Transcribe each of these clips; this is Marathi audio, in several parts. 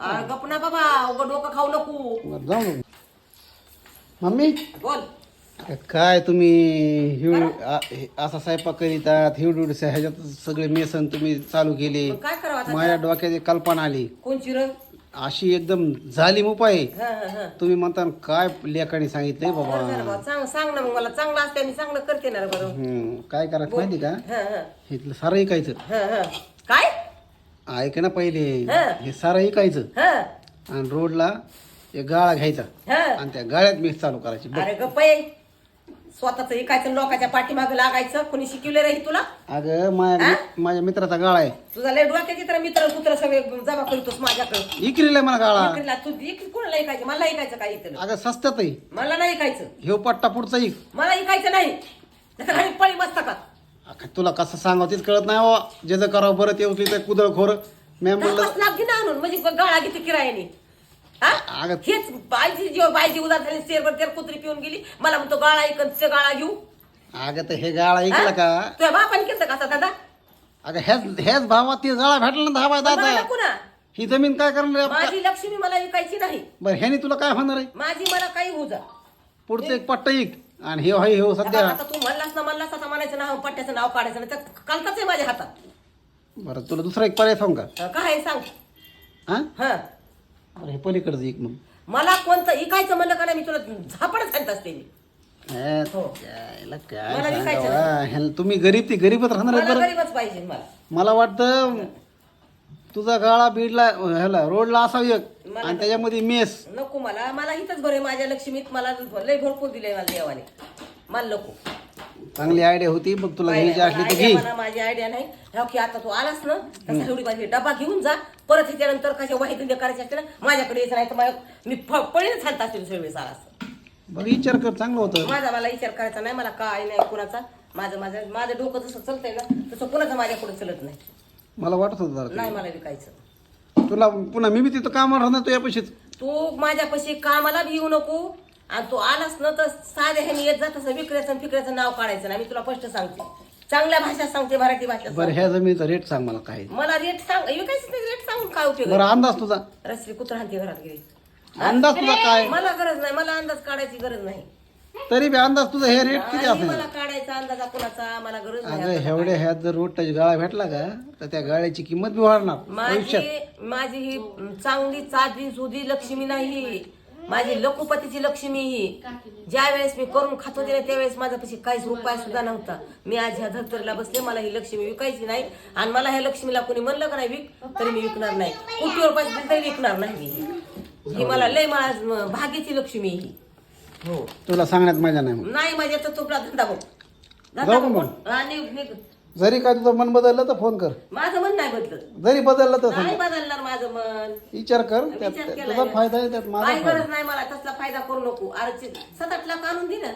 अरे गप ना बाबा उघड डोकं खाऊ नको. बरं, जाऊ नको मम्मी? बोल. काय तुम्ही हिव- आ- हे- असा स्वयंपाक करीतात हिवडूड ह्याच्यात सगळे मेसन तुम्ही चालू केले. मग काय करावं आता? माझ्या डोक्यात एक कल्पना आली. कोणची र अशी एकदम झालीम उपाय हं, हं, हं. तुम्ही म्हणता ना, काय लेखाने सांगितलंय बरं बाबा झालं बा. सांग सांग ना मग मला. चांगलं असते मी चांगलं करते ना रे बरं. हम्म, काय करायचं माहिती का? हं, हं. इथलं सारं ऐकायचं हं, हं. काय? ऐक ना पहिले. हं. हे सारं ऐकायचं. हं, आणि रोडला एक गाळा घ्यायचा. हं. आणि त्या गाळ्यात मिक्स चालू करायची. बघ. अरे गप्प स्वतःच ऐकायचं लोकांच्या पाठीमाग लागायचं. कोणी शिकवले रे तुला? अगं माझ्या माझ्या मित्राचा गाळा आहे. तुझा लय डोक्याचे तर मित्र पुत्र सगळे जमा करतोस माझ्याकडे. इकरीला मला गाळा. इकडला तू इकडे कोणाला ऐकायचं? मला ऐकायचं काय इकडं अगं सस्त्यात आहे. मला नाही ऐकायचं. ह्यो पट्टा पुढचा इक मला ऐकायचं नाही. नाहीतर घरी पळी बसता का? अगं, तुला कसं सांगावं तेच कळत नाही हो. ज्याचं करावं बरं ते उचली कुदळ खोर मी म्हणलं घे ना आणून म्हणजे गाळा किती किरायाने. हा? अगं हेच बायची जीव बायची उदार झाली शेरभर तेर कुत्री पिऊन गेली मला म्हणतो गाळा ते गाळा घेऊ. अगं तर हे गाळा ऐकला का? तुझ्या बापाने केलं का आता दादा? अगं ह्याच ह्याच भावात ते गाळा भेटला ना दहा बाय मला दादा ना ही जमीन काय करणार आहे? माझी लक्ष्मी मला विकायची नाही. बरं ह्याने तुला काय होणार आहे? माझी मला काही होऊ जा. पुढचं एक पट्टा इक आणि हे हाय हे सध्या. आता तू म्हणलास ना म्हणलास आता म्हणायचं नाव पट्ट्याचं नाव काढायचं ना तर आहे माझ्या हातात. बरं तुला दुसरा एक पर्याय सांग का? अं, काय आहे सांग. हा? हा. बरं हे पलीकडचं एक मग. मला कोणतं इकायचं म्हणलं का नाही मी तुला झापडच घालत असते मी. हे, हो. यायला मला काय विकायचं सांगावं? ह्याला तुम्ही गरीब ती गरीबच राहणार आहे मला बरं. गरीबच पाहिजे मला. मला वाटतं तुझा गाळा बीडला ह्याला रोडला असावी एक. मला- आणि त्याच्यामध्ये मेस. नको मला मला इथंच बरे माझ्या लक्ष्मीत मला लय भरपूर दिले मला देवाने. मला नको. चांगली आयडिया होती मग तुला घ्यायची असली तर घे. आयडिया मला माझी आयडिया नाही. की आता तू आलास ना तसा एवढी माझी डबा घेऊन जा. परत त्याच्यानंतर कशा वाहित करायचे असते ना माझ्याकडे यायचं नाही तर माझ्या मी असते दुसऱ्या वेळेस आलास बघ विचार कर चांगलं होतं. माझा मला विचार करायचा नाही मला काय नाही कुणाचा. माझं माझं माझं डोकं जसं चलतंय ना तसं कुणाचं माझ्याकडे चलत नाही. मला वाटत होतं जरा नाही मला विकायचं. ते. तुला पुन्हा मी बी तिथं कामावर राहणार तुझ्या पैसेच. तू माझ्यापाशी कामाला बी येऊ नको. आणि तू आलास ना तर साध्या ह्याने येत जा तसं विक्रेचं आणि फिक्रेचं नाव काढायचं नाही. मी तुला स्पष्ट सांगते. चांगल्या भाषेत सांगते मराठी भाषेत बरं ह्या जमिनीचा रेट सांग मला काय. मला रेट सांग. विकायचं नाही रेट सांगून काय उपयोग बरं अंदाज तुझा. रस्त्री कुत्रा हाती घरात गेली. अंदाज तुझा काय? मला गरज नाही. मला अंदाज काढायची गरज नाही. तरी बी अंदाज तुझा हे रेट किती आणि असेल? मला काढायचा अंदाजा कुणाचा? मला गरज नाही अगं एवढ्या ह्यात जर रोड टच गाळा भेटला का तर त्या गाळ्याची किंमत बी वाढणार माझी माझी ही चांगली चादी सुधी लक्ष्मी नाही माझी लखुपतीची लक्ष्मी ही. ज्या वेळेस मी करून खात होते ना त्यावेळेस माझ्यापाशी काहीच रुपया सुद्धा नव्हता. मी आज ह्या धर्तरीला बसले मला ही लक्ष्मी विकायची नाही. आणि मला ह्या लक्ष्मीला कोणी म्हणलं का नाही विक तरी मी विकणार नाही. पैसे दिले तरी विकणार नाही मी ही. मला लय मला भाग्याची लक्ष्मी ही. हो. तुला सांगण्यात मजा नाही मग नाही माझ्या तर तुपला धंदा बघ. धंदा जाऊ का बघ. मग? आणि निघ. जरी काय तुझं मन बदललं तर फोन कर. माझं मन नाही बदलत. जरी बदललं तर सांग. नाही बदलणार माझं मन. विचार कर. त्यात विचार केलाय तुझा मी. फायदा आहे त्यात माझा काही फायदा गरज नाही मला तसला फायदा करू नको. अरे सात आठ लाख आणून दे ना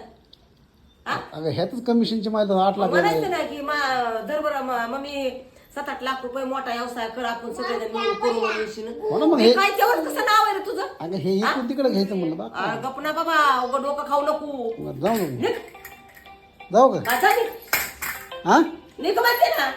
हा? अगं ह्यातच कमिशनची माहिती आठ लाख म्हणायचं नाही की मा दरबर मम्मी सात आठ लाख रुपये मोठा व्यवसाय कर आपण सगळेजण मिळून करू म्हणून ना मग हे- कायच्यावर कसं नाव आहे रे तुझं? अगं हे इकडून तिकडे घ्यायचं म्हणलं बा अरे गप ना बाबा उघड डोकं खाऊ नको. बरं, जाऊ निघ. जाऊ का? माझा निघ. हा? निघ म्हणते ना?